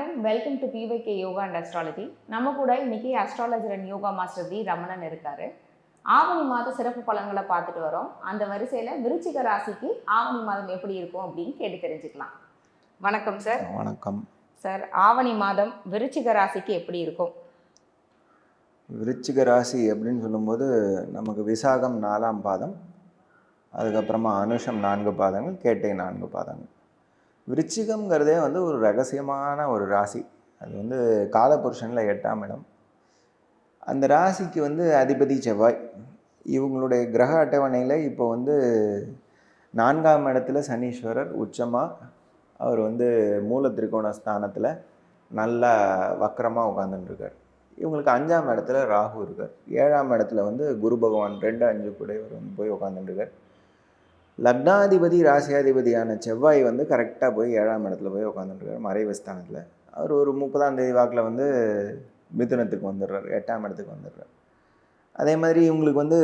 வணக்கம். Welcome to BYK yoga and astrology நம்ம கூட இன்னைக்கு astrologer and yoga master V Ramanan இருக்காரு. ஆவணி மாத சிறப்பு பலன்களை பார்த்துட்டு வரோம். அந்த வரிசையில் விருச்சிக ராசிக்கு ஆவணி மாதம் எப்படி இருக்கும் அப்படின்னு கேட்டு தெரிஞ்சுக்கலாம். வணக்கம் சார் வணக்கம். சார் ஆவணி மாதம் விருச்சிக ராசிக்கு எப்படி இருக்கும்? விருச்சிக ராசி அப்படின்னு சொல்லும்போது நமக்கு விசாகம் நாலாம் பாதம் அதுக்கப்புறமா அனுஷம் நான்கு பாதங்கள் கேட்டை நான்கு பாதங்கள். விருச்சிகம்ங்கிறதே வந்து ஒரு ரகசியமான ஒரு ராசி. அது வந்து காலபுருஷனில் எட்டாம் இடம். அந்த ராசிக்கு வந்து அதிபதி செவ்வாய். இவங்களுடைய கிரக அட்டவணையில் இப்போ வந்து நான்காம் இடத்துல சனீஸ்வரர் உச்சமாக அவர் வந்து மூல திரிகோண ஸ்தானத்தில் நல்லா வக்கரமாக உட்காந்துட்டுருக்கார் இவங்களுக்கு அஞ்சாம் இடத்துல ராகு இருக்கார். ஏழாம் இடத்துல வந்து குரு பகவான் ரெண்டு அஞ்சு கூடையவர் வந்து போய் உட்காந்துட்டுருக்கார் லக்னாதிபதி ராசியாதிபதியான செவ்வாய் வந்து கரெக்டாக போய் ஏழாம் இடத்துல போய் உட்காந்துட்டுருக்கார் மறைவு ஸ்தானத்தில் அவர் ஒரு முப்பதாம் தேதி வாக்கில் வந்து மிதுனத்துக்கு வந்துடுறாரு. எட்டாம் இடத்துக்கு வந்துடுறார். அதே மாதிரி இவங்களுக்கு வந்து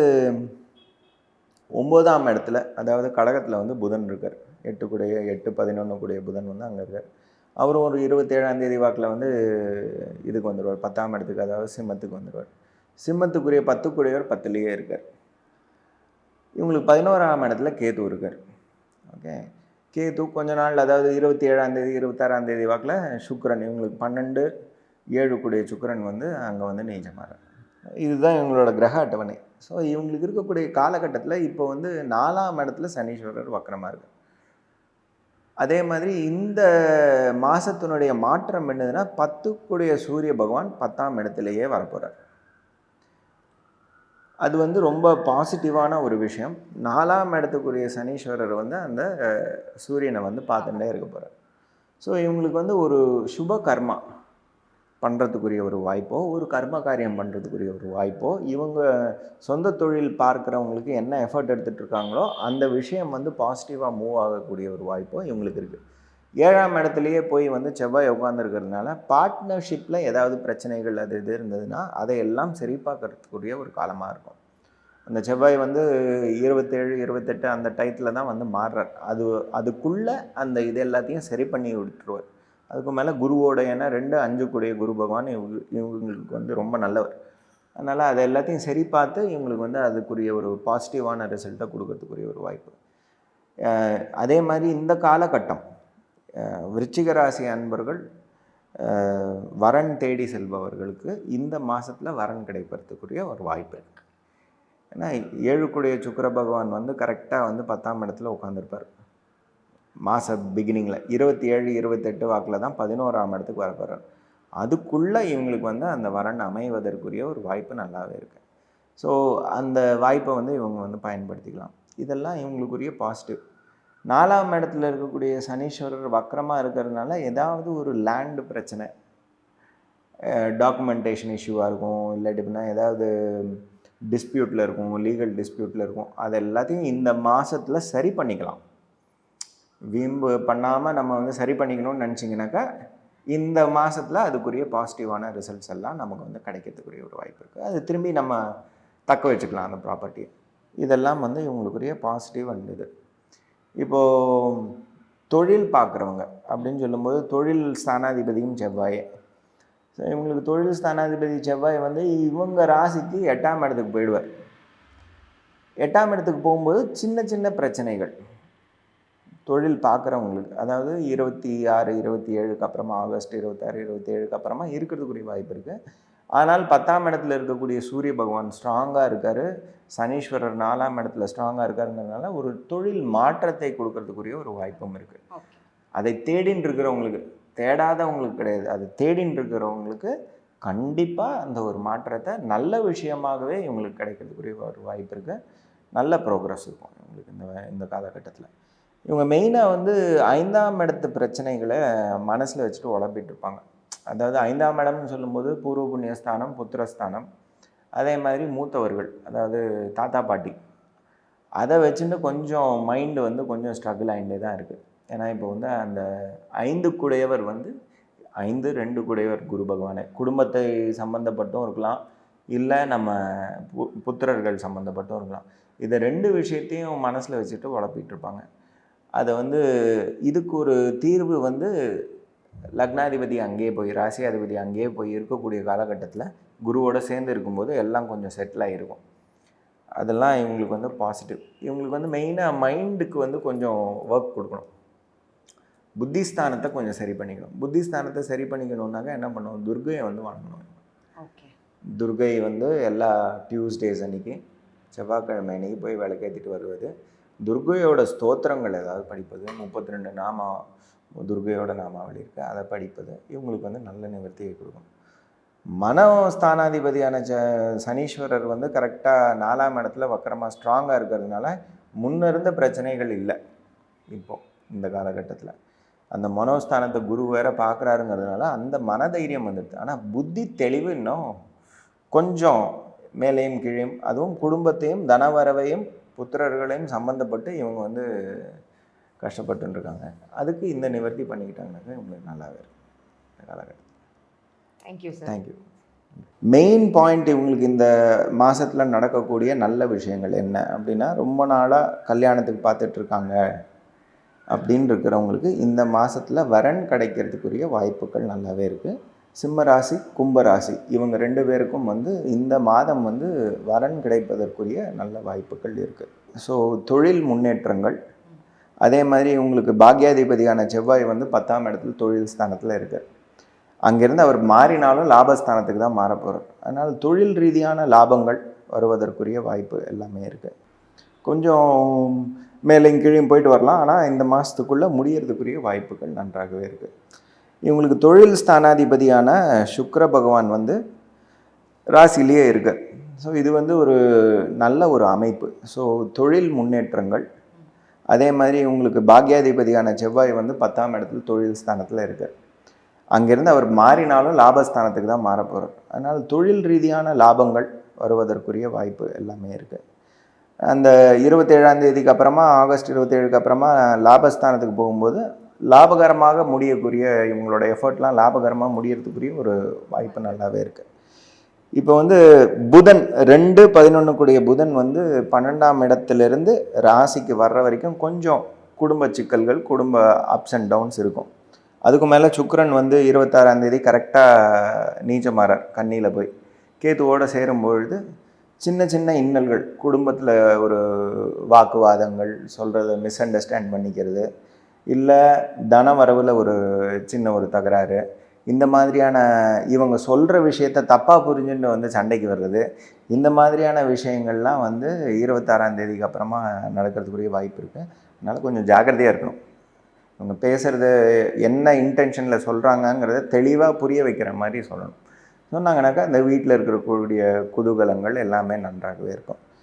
ஒம்போதாம் இடத்துல அதாவது கடகத்தில் வந்து புதன் இருக்கார். எட்டு கூடைய எட்டு பதினொன்று கூடிய புதன் வந்து அங்கே இருக்கார். அவரும் ஒரு இருபத்தேழாம் தேதி வாக்கில் வந்து இதுக்கு வந்துடுவார் பத்தாம் இடத்துக்கு அதாவது சிம்மத்துக்கு வந்துடுவார் சிம்மத்துக்குரிய பத்துக்குடையவர் பத்துலேயே இருக்கார். இவங்களுக்கு பதினோராம் இடத்துல கேது இருக்கார். ஓகே. கேது கொஞ்ச நாள் அதாவது இருபத்தி ஏழாம் தேதி இருபத்தாறாம் தேதி வாக்கில் சுக்கரன் இவங்களுக்கு பன்னெண்டு ஏழு கூடிய சுக்கரன் வந்து அங்கே வந்து நீச்சமாறார். இதுதான் இவங்களோட கிரக அட்டவணை. ஸோ இவங்களுக்கு இருக்கக்கூடிய காலகட்டத்தில் இப்போ வந்து நாலாம் இடத்துல சனீஸ்வரர் வக்கரமாக இருக்கு அதே மாதிரி இந்த மாதத்தினுடைய மாற்றம் என்னதுன்னா பத்துக்குடைய சூரிய பகவான் பத்தாம் இடத்துலையே வரப்போகிறார் அது வந்து ரொம்ப பாசிட்டிவான ஒரு விஷயம். நாலாம் இடத்துக்குரிய சனீஸ்வரர் வந்து அந்த சூரியனை வந்து பார்த்துட்டே இருக்க போகிறார் ஸோ இவங்களுக்கு வந்து ஒரு சுப கர்மா பண்ணுறதுக்குரிய ஒரு வாய்ப்போ ஒரு கர்ம காரியம் பண்ணுறதுக்குரிய ஒரு வாய்ப்போ இவங்க சொந்த தொழில் பார்க்குறவங்களுக்கு என்ன எஃபர்ட் எடுத்துகிட்டு இருக்காங்களோ அந்த விஷயம் வந்து பாசிட்டிவாக மூவ் ஆகக்கூடிய ஒரு வாய்ப்போ இவங்களுக்கு இருக்குது ஏழாம் இடத்துலையே போய் வந்து செவ்வாய் உட்காந்துருக்கிறதுனால பார்ட்னர்ஷிப்பில் ஏதாவது பிரச்சனைகள் அது இது இருந்ததுன்னா அதையெல்லாம் சரி பார்க்கறதுக்குரிய ஒரு காலமாக இருக்கும். அந்த செவ்வாய் வந்து இருபத்தேழு இருபத்தெட்டு அந்த டயத்தில் தான் வந்து மாறுறார். அது அதுக்குள்ளே அந்த இது எல்லாத்தையும் சரி பண்ணி விட்டுருவார். அதுக்கு மேலே குருவோட ஏன்னா ரெண்டு அஞ்சு கூடிய குரு பகவான் இவங்க இவங்களுக்கு வந்து ரொம்ப நல்லவர். அதனால் அதை எல்லாத்தையும் சரி பார்த்து இவங்களுக்கு வந்து அதுக்குரிய ஒரு பாசிட்டிவான ரிசல்ட்டை கொடுக்கறதுக்குரிய ஒரு வாய்ப்பு. அதே மாதிரி இந்த காலகட்டம் விருச்சிகராசி அன்பர்கள் வரன் தேடி செல்பவர்களுக்கு இந்த மாதத்தில் வரன் கிடைப்பதுக்குரிய ஒரு வாய்ப்பு இருக்குது ஏன்னா ஏழுக்குடைய சுக்கர பகவான் வந்து கரெக்டாக வந்து பத்தாம் இடத்துல உட்காந்துருப்பார் மாத பிகினிங்கில் இருபத்தி ஏழு இருபத்தெட்டு வாக்கில் தான் பதினோராம் இடத்துக்கு வரப்போகிறார் அதுக்குள்ளே இவங்களுக்கு வந்து அந்த வரன் அமைவதற்குரிய ஒரு வாய்ப்பு நல்லாவே இருக்குது ஸோ அந்த வாய்ப்பை வந்து இவங்க வந்து பயன்படுத்திக்கலாம். இதெல்லாம் இவங்களுக்குரிய பாசிட்டிவ் நாலாம் இடத்துல இருக்கக்கூடிய சனீஸ்வரர் வக்கரமாக இருக்கிறதுனால ஏதாவது ஒரு லேண்டு பிரச்சனை. டாக்குமெண்டேஷன் இஷ்யூவாக இருக்கும் இல்லாட்டி அப்படின்னா ஏதாவது டிஸ்பியூட்டில் இருக்கும் லீகல் டிஸ்பியூட்டில் இருக்கும். அது எல்லாத்தையும் இந்த மாதத்தில் சரி பண்ணிக்கலாம். வீம்பு பண்ணாமல் நம்ம வந்து சரி பண்ணிக்கணும்னு நினச்சிங்கனாக்கா இந்த மாதத்தில் அதுக்குரிய பாசிட்டிவான ரிசல்ட்ஸ் எல்லாம் நமக்கு வந்து கிடைக்கிறதுக்குரிய ஒரு வாய்ப்பு இருக்குது அது திரும்பி நம்ம தக்க வச்சுக்கலாம் அந்த ப்ராப்பர்ட்டியை இதெல்லாம் வந்து இவங்களுக்குரிய பாசிட்டிவ் அண்ட் இது. இப்போது தொழில் பார்க்குறவங்க அப்படின்னு சொல்லும்போது தொழில் ஸ்தானாதிபதியும் செவ்வாயே. ஸோ இவங்களுக்கு தொழில் ஸ்தானாதிபதி செவ்வாய் வந்து இவங்க ராசிக்கு எட்டாம் இடத்துக்கு போயிடுவார். எட்டாம் இடத்துக்கு போகும்போது சின்ன சின்ன பிரச்சனைகள். தொழில் பார்க்குறவங்களுக்கு அதாவது இருபத்தி ஆறு இருபத்தி ஏழுக்கு அப்புறமா ஆகஸ்ட் இருபத்தாறு இருபத்தி ஏழுக்கு அப்புறமா இருக்கிறதுக்குரிய வாய்ப்பு இருக்குது ஆனால் பத்தாம் இடத்துல இருக்கக்கூடிய சூரிய பகவான் ஸ்ட்ராங்காக இருக்கார். சனீஸ்வரர் நாலாம் இடத்துல ஸ்ட்ராங்காக இருக்காருங்கிறதுனால ஒரு தொழில் மாற்றத்தை கொடுக்கறதுக்குரிய ஒரு வாய்ப்பும் இருக்குது அதை தேடின்னு இருக்கிறவங்களுக்கு தேடாதவங்களுக்கு கிடையாது. அது தேடின்னு இருக்கிறவங்களுக்கு கண்டிப்பாக அந்த ஒரு மாற்றத்தை நல்ல விஷயமாகவே இவங்களுக்கு கிடைக்கிறதுக்குரிய ஒரு வாய்ப்பு இருக்குது நல்ல ப்ரோக்ரஸ் இருக்கும் இவங்களுக்கு இந்த இந்த காலகட்டத்தில். இவங்க மெயினாக வந்து ஐந்தாம் இடத்து பிரச்சனைகளை மனசில் வச்சுட்டு உழப்பிட்டு இருப்பாங்க. அதாவது ஐந்தாம் இடம்னு சொல்லும்போது பூர்வ புண்ணியஸ்தானம் புத்திரஸ்தானம். அதே மாதிரி மூத்தவர்கள் அதாவது தாத்தா பாட்டி. அதை வச்சுட்டு கொஞ்சம் மைண்டு வந்து கொஞ்சம் ஸ்ட்ரகிள் ஆகிட்டே தான் இருக்குது ஏன்னா இப்போ வந்து அந்த ஐந்து குடையவர் வந்து ஐந்து ரெண்டு குடையவர் குரு பகவானே. குடும்பத்தை சம்மந்தப்பட்டும் இருக்கலாம். இல்லை நம்ம பு புத்திரர்கள் சம்மந்தப்பட்டும் இருக்கலாம். இதை ரெண்டு விஷயத்தையும் மனசில் வச்சுட்டு உழப்பிட்டு இருப்பாங்க. அதை வந்து இதுக்கு ஒரு தீர்வு வந்து லக்னாதிபதி அங்கேயே போய் ராசியாதிபதி அங்கேயே போய் இருக்கக்கூடிய காலகட்டத்தில் குருவோட சேர்ந்து இருக்கும்போது எல்லாம் கொஞ்சம் செட்டில் ஆகிருக்கும் அதெல்லாம் இவங்களுக்கு வந்து பாசிட்டிவ் இவங்களுக்கு வந்து மெயினாக மைண்டுக்கு வந்து கொஞ்சம் ஒர்க் கொடுக்கணும். புத்திஸ்தானத்தை கொஞ்சம் சரி பண்ணிக்கணும். புத்திஸ்தானத்தை சரி பண்ணிக்கணுன்னாக்கா என்ன பண்ணுவோம்? துர்கையை வந்து வாங்கணும் துர்கை வந்து எல்லா டியூஸ்டேஸ் அன்னைக்கு செவ்வாய்க்கிழமை அன்னைக்கு போய் விளக்கேற்றிட்டு வருவது. துர்கையோட ஸ்தோத்திரங்கள் ஏதாவது படிப்பது? முப்பத்தி ரெண்டு நாமா துர்கையோட நாமாவளி இருக்குது அதை படிப்பது இவங்களுக்கு வந்து நல்ல நிவர்த்தியை கொடுக்கும் மனஸ்தானாதிபதியான ச சனீஸ்வரர் வந்து கரெக்டாக நாலாம் இடத்துல வக்கரமாக ஸ்ட்ராங்காக இருக்கிறதுனால முன்ன இருந்த பிரச்சனைகள் இல்லை. இப்போ இந்த காலகட்டத்தில். அந்த மனோஸ்தானத்தை குரு வேற பார்க்குறாருங்கிறதுனால அந்த மனதைரியம் வந்துடுது. ஆனால் புத்தி தெளிவு இன்னும் கொஞ்சம் மேலேயும் கீழேயும் அதுவும் குடும்பத்தையும் தனவரவையும் புத்திரர்களையும் சம்மந்தப்பட்டு இவங்க வந்து கஷ்டப்பட்டுன்னு இருக்காங்க அதுக்கு இந்த நிவர்த்தி பண்ணிக்கிட்டாங்கன்னாக்கா இவங்களுக்கு நல்லாவே இருக்கும். இந்த காலகட்டம் thank you sir thank you main point இவங்களுக்கு இந்த மாதத்தில் நடக்கக்கூடிய நல்ல விஷயங்கள் என்ன? அப்படின்னா ரொம்ப நாளாக கல்யாணத்துக்கு பார்த்துட்டு இருக்காங்க அப்படின்னு இருக்கிறவங்களுக்கு இந்த மாதத்தில் வரன் கிடைக்கிறதுக்குரிய வாய்ப்புகள் நல்லாவே இருக்குது சிம்ம ராசி கும்ப ராசி இவங்க ரெண்டு பேருக்கும் வந்து இந்த மாதம் வந்து வரன் கிடைப்பதற்குரிய நல்ல வாய்ப்புகள் இருக்குது ஸோ தொழில் முன்னேற்றங்கள் அதே மாதிரி உங்களுக்கு பாக்யாதிபதியான செவ்வாய் வந்து பத்தாம் இடத்துல தொழில் ஸ்தானத்தில் இருக்கார் அங்கேருந்து அவர் மாறினாலும் லாபஸ்தானத்துக்கு தான் மாற போகிறார் அதனால் தொழில் ரீதியான லாபங்கள் வருவதற்குரிய வாய்ப்பு எல்லாமே இருக்குது கொஞ்சம் மேலேயும் கீழையும் போயிட்டு வரலாம். ஆனால் இந்த மாதத்துக்குள்ளே முடியறதுக்குரிய வாய்ப்புகள் நன்றாகவே இருக்குது இவங்களுக்கு தொழில் ஸ்தானாதிபதியான சுக்கர பகவான் வந்து ராசிலேயே இருக்கார் ஸோ இது வந்து ஒரு நல்ல ஒரு அமைப்பு. ஸோ தொழில் முன்னேற்றங்கள் அதே மாதிரி உங்களுக்கு பாக்யாதிபதியான செவ்வாய் வந்து பத்தாம் இடத்துல தொழில் ஸ்தானத்தில் இருக்கார். அங்கேருந்து அவர் மாறினாலும் லாபஸ்தானத்துக்கு தான் மாற போகிறார் அதனால் தொழில் ரீதியான லாபங்கள் வருவதற்குரிய வாய்ப்பு எல்லாமே இருக்குது அந்த இருபத்தேழாம் தேதிக்கு அப்புறமா ஆகஸ்ட் இருபத்தேழுக்கு அப்புறமா லாபஸ்தானத்துக்கு போகும்போது லாபகரமாக முடியக்கூடிய இவங்களோட எஃபர்ட்லாம் லாபகரமாக முடியறதுக்குரிய ஒரு வாய்ப்பு நல்லாவே இருக்குது இப்போ வந்து புதன் ரெண்டு பதினொன்று கூடிய புதன் வந்து பன்னெண்டாம் இடத்துலேருந்து ராசிக்கு வர்ற வரைக்கும் கொஞ்சம் குடும்ப சிக்கல்கள் குடும்ப அப்ஸ் அண்ட் டவுன்ஸ் இருக்கும். அதுக்கு மேலே சுக்கரன் வந்து இருபத்தாறாம் தேதி கரெக்டாக நீச்சமாறார் கண்ணியில் போய். கேத்துவோடு சேரும்பொழுது சின்ன சின்ன இன்னல்கள் குடும்பத்தில் ஒரு வாக்குவாதங்கள் சொல்கிறத மிஸ் அண்டர்ஸ்டாண்ட் பண்ணிக்கிறது இல்லை தன வரவில் ஒரு சின்ன ஒரு தகராறு இந்த மாதிரியான இவங்க சொல்கிற விஷயத்த தப்பாக புரிஞ்சுட்டு வந்து சண்டைக்கு வர்றது இந்த மாதிரியான விஷயங்கள்லாம் வந்து இருபத்தாறாம் தேதிக்கு அப்புறமா நடக்கிறதுக்குரிய வாய்ப்பு இருக்குது அதனால் கொஞ்சம் ஜாக்கிரதையாக இருக்கணும். இவங்க பேசுகிறது என்ன இன்டென்ஷனில் சொல்கிறாங்கங்கிறத தெளிவாக புரிய வைக்கிற மாதிரி சொல்லணும். சொன்னாங்கனாக்கா இந்த வீட்டில் இருக்கக்கூடிய குதூகலங்கள் எல்லாமே நன்றாகவே இருக்கும்.